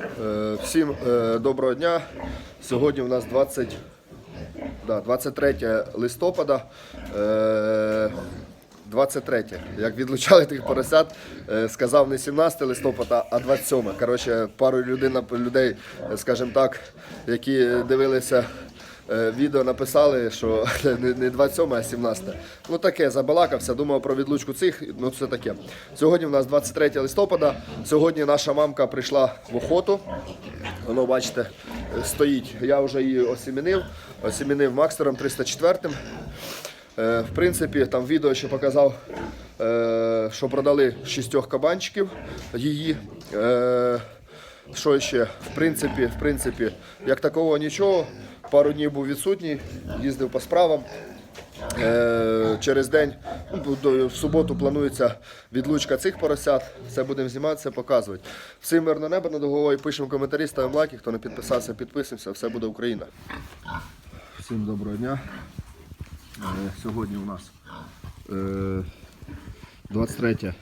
Е, Всім е, доброго дня. Сьогодні у нас 20, да, 23 листопада. Е, 23. Як відлучали тих поросят, е, сказав не 17 листопада, а 27. Коротше, пару людей, людей, е, скажімо так, які дивилися е, відео, написали, що не не 27, а 17. Ну таке, забалакався, думав про відлучку цих, ну це таке. Сьогодні у нас 23 листопада. Сьогодні наша мамка прийшла в охоту. Воно, бачите, стоїть. Я вже її осімінив, осімінив Макстером 304. Е, В принципі, там відео ще показав, е, що продали шістьох кабанчиків її. Е, Що ще? В принципі, в принципі, як такого нічого. Пару днів був відсутній, їздив по справам. Е, Через день, ну, в суботу планується відлучка цих поросят. Все будемо знімати, все показувати. Всім мирне небо над головою. Пишемо коментарі, ставимо лайки. Хто не підписався, підписуємося. Все буде Україна. Всім доброго дня. Е, Сьогодні у нас е, 23 е,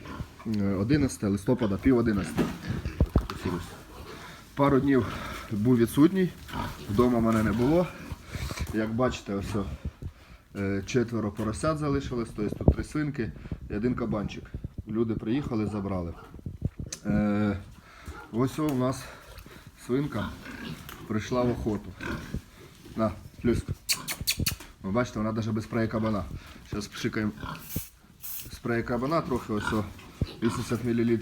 11 листопада, пів 11. Пару днів був відсутній, вдома мене не було. Як бачите, ось е, четверо поросят залишилось, тобто тут три свинки і один кабанчик. Люди приїхали, забрали. Е, Ось у нас свинка прийшла в охоту. На, плюс. Ви бачите, вона навіть без спрея кабана. Зараз пшикаємо спрея кабана трохи, ось о, 80 мл.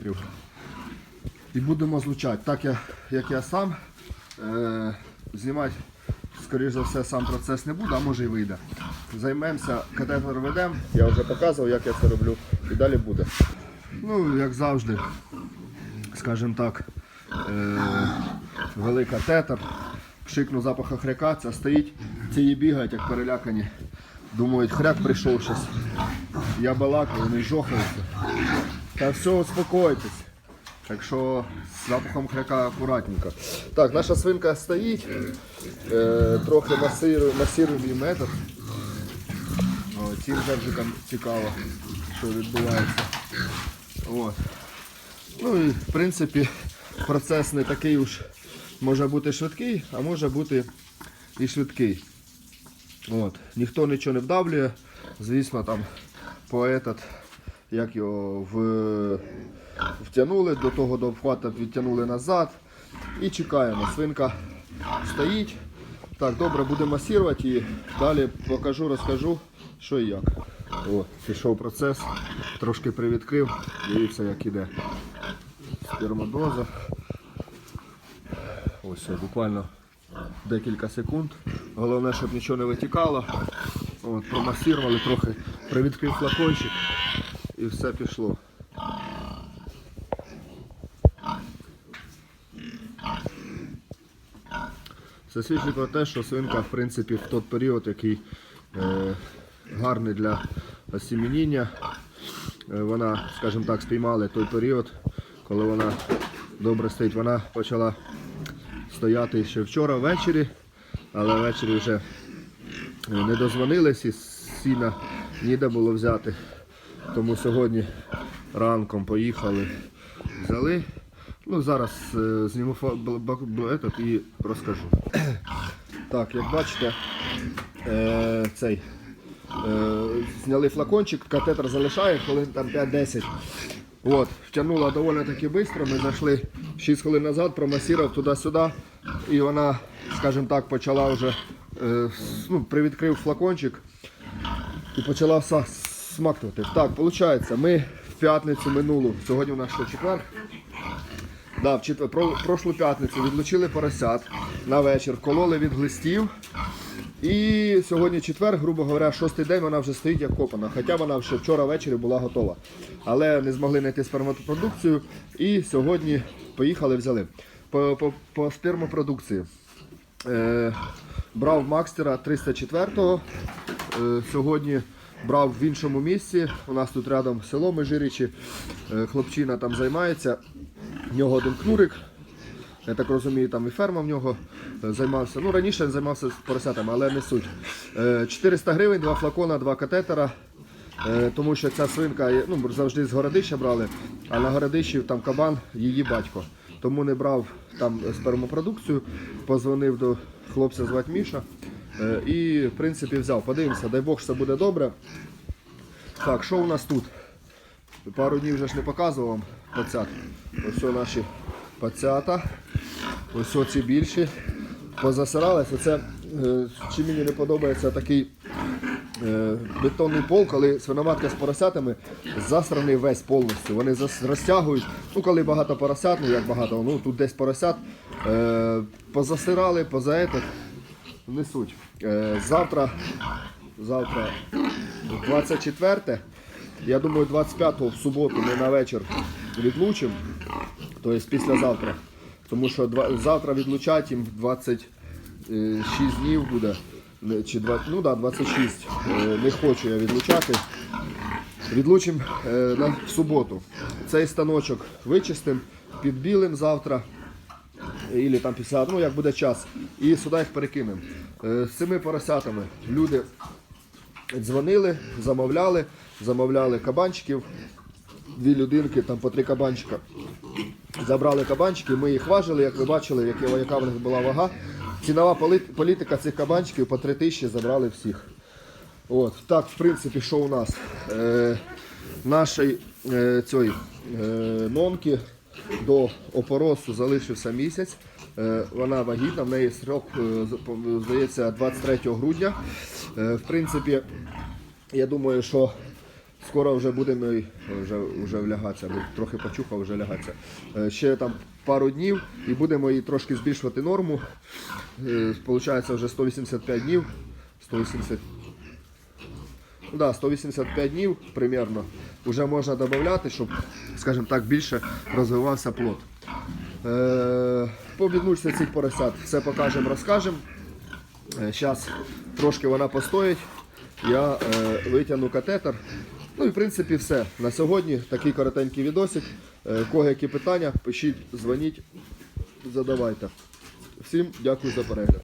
І будемо злучати. Так я, як я сам е, знімати, скоріш за все, сам процес не буду, а може і вийде. Займемося, катетер ведемо, я вже показував, як я це роблю, і далі буде. Ну, як завжди, скажімо так, е, велика тетер. Пшикну запаха хряка, це стоїть, ці її бігають, як перелякані. Думають, хряк прийшов щось. Я балакаю, вони жохаються. Та все, успокойтесь. Так що з запахом хряка акуратненько. Так, наша свинка стоїть. Е, трохи масирую її метод. Цим жевжикам цікаво, що відбувається. От. Ну і в принципі процес не такий уж може бути швидкий, а може бути і швидкий. От. Ніхто нічого не вдавлює. Звісно, там по як його в, втягнули, до того до обхвата відтягнули назад. І чекаємо. Свинка стоїть. Так, добре, будемо масувати і далі покажу, розкажу, що і як. О, пішов процес, трошки привідкрив, дивіться, як іде спермодоза. Ось буквально декілька секунд. Головне, щоб нічого не витікало. От, промасірували, трохи привідкрив флакончик і все пішло. Це свідчить про те, що свинка, в принципі, в той період, який е, гарний для осімініння, е, вона, скажімо так, спіймали той період, коли вона добре стоїть. Вона почала стояти ще вчора ввечері, але ввечері вже е, не дозвонились і сіна ніде було взяти. Тому сьогодні ранком поїхали, взяли. Ну, зараз е, зніму этот і розкажу. Так, як бачите, е, цей, е, зняли флакончик, катетер залишає, хвилин там 5-10. От, втягнула доволі таки швидко. Ми зайшли 6 хвилин назад, промасірував туди-сюди. І вона, скажімо так, почала вже е, ну, привідкрив флакончик і почала смактувати. Так, виходить, ми в п'ятницю минулу, сьогодні у нас що четвер. Да, в четвер, про, прошлу п'ятницю відлучили поросят на вечір, вкололи від глистів. І сьогодні четвер, грубо говоря, шостий день вона вже стоїть як копана. Хоча вона ще вчора ввечері була готова. Але не змогли знайти спермопродукцію. І сьогодні поїхали, взяли. По, по, по спермопродукції. Е, брав Макстера 304-го. Е, сьогодні брав в іншому місці. У нас тут рядом село Межирічі. Е, хлопчина там займається. В нього один кнурик. Я так розумію, там і ферма в нього е, займався. Ну, раніше займався поросятами, але не суть. Е, 400 гривень, два флакона, два катетера. Е, Тому що ця свинка ну, завжди з городища брали, а на городищі там кабан її батько. тому не брав там спермопродукцію, позвонив до хлопця звати Міша. е, І, в принципі, взяв. Подивимося, дай Бог, що буде добре. Так, що у нас тут? Пару днів вже ж не показував пацят. Ось наші пацята. Ось оці більші. Позасиралися. Це е, чи мені не подобається такий е, бетонний пол, коли свиноматка з поросятами засраний весь повністю. Вони розтягують. Ну, коли багато поросят, ну як багато, ну тут десь поросят. Е, позасирали, поза этот, несуть. Завтра, завтра 24. Я думаю, 25-го в суботу ми на вечір відлучимо. Тобто післязавтра. Тому що два- завтра відлучать їм 26 днів буде. Чи 20, ну да, 26. Е, Не хочу я відлучати. Відлучимо е, на, суботу. Цей станочок вичистимо, підбілим завтра. Ілі там після, ну як буде час. І сюди їх перекинемо. Е, З цими поросятами люди дзвонили, замовляли, замовляли кабанчиків. Дві людинки, там по три кабанчика. Забрали кабанчики, ми їх важили, як ви бачили, яка, в них була вага. Цінова політика цих кабанчиків по 3 тисячі забрали всіх. От, так, в принципі, що у нас? Е, нашої е, цієї, е, нонки до опоросу залишився місяць. Е, вона вагітна, в неї срок, е, здається, 23 грудня. Е, в принципі, я думаю, що скоро вже будемо вже, вже влягатися, бо трохи почухав, вже лягатися. Е, Ще там пару днів і будемо її трошки збільшувати норму. Е, Получається вже 185 днів. 180, ну, да, 185 днів примерно. Вже можна додати, щоб, скажімо так, більше розвивався плод. Е, по цих поросят все покажемо, розкажемо. Зараз трошки вона постоїть. Я витягну катетер. Ну і в принципі все. На сьогодні такий коротенький відосик. Е, кого які питання, пишіть, дзвоніть, задавайте. Всім дякую за перегляд.